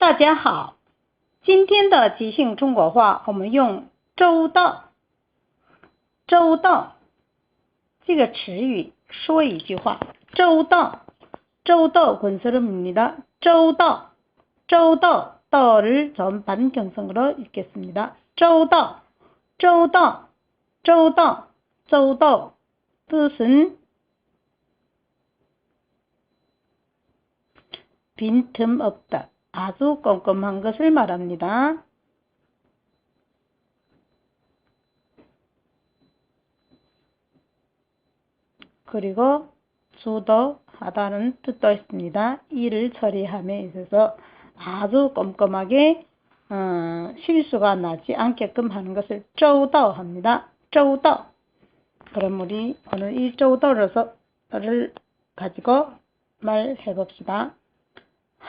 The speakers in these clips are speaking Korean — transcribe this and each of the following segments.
大家好，今天的即兴中国话，我们用周到。周到这个词语说一句话，周到，周到군사름입니다周到，周到，到를전반경성으로읽겠습니다周到，周到，周到，周到뜻은 빈틈없다. 아주 꼼꼼한 것을 말합니다. 그리고 주도하다는 뜻도 있습니다. 일을 처리함에 있어서 아주 꼼꼼하게 어, 실수가 나지 않게끔 하는 것을 쪼우다합니다. 쪼우다. 그럼 우리 오늘 이 쪼우다를 가지고 말해 봅시다.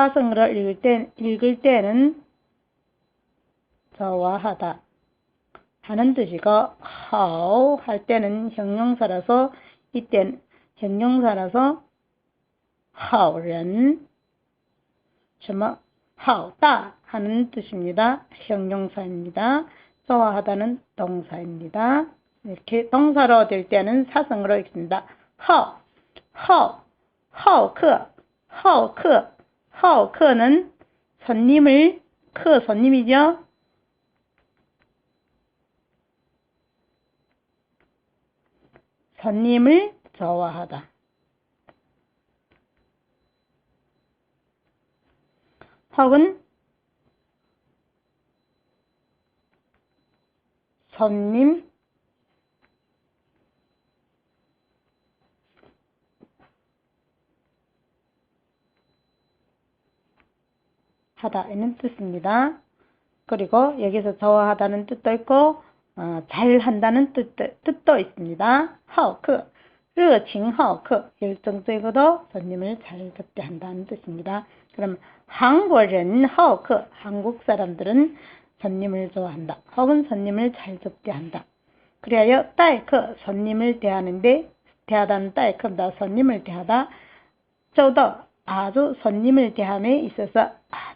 사성으로 읽을, 때, 읽을 때는 저와하다 하는 뜻이고 하오 할 때는 형용사라서 이땐 형용사라서 하오ren 什么好大 하는 뜻입니다. 형용사입니다. 좋아하다는 동사입니다. 이렇게 동사로 될 때는 사성으로 읽습니다. 하오, 하오, 하오 하오크는 손님을 크 손님이죠. 손님을 좋아하다. 혹은 손님 하다는 뜻입니다. 그리고 여기서 좋아하다는 뜻도 있고 어, 잘한다는 뜻도, 뜻도 있습니다. 하오크, 르칭 하오크, 열정적으로 손님을 잘 접대한다는 뜻입니다. 그럼 한국인 하오크, 한국 사람들은 손님을 좋아한다. 혹은 손님을 잘 접대한다. 그리하여 따이크, 손님을 대하는데 대하다는 따이크입니다. 손님을 대하다. 저도 아주 손님을 대함에 있어서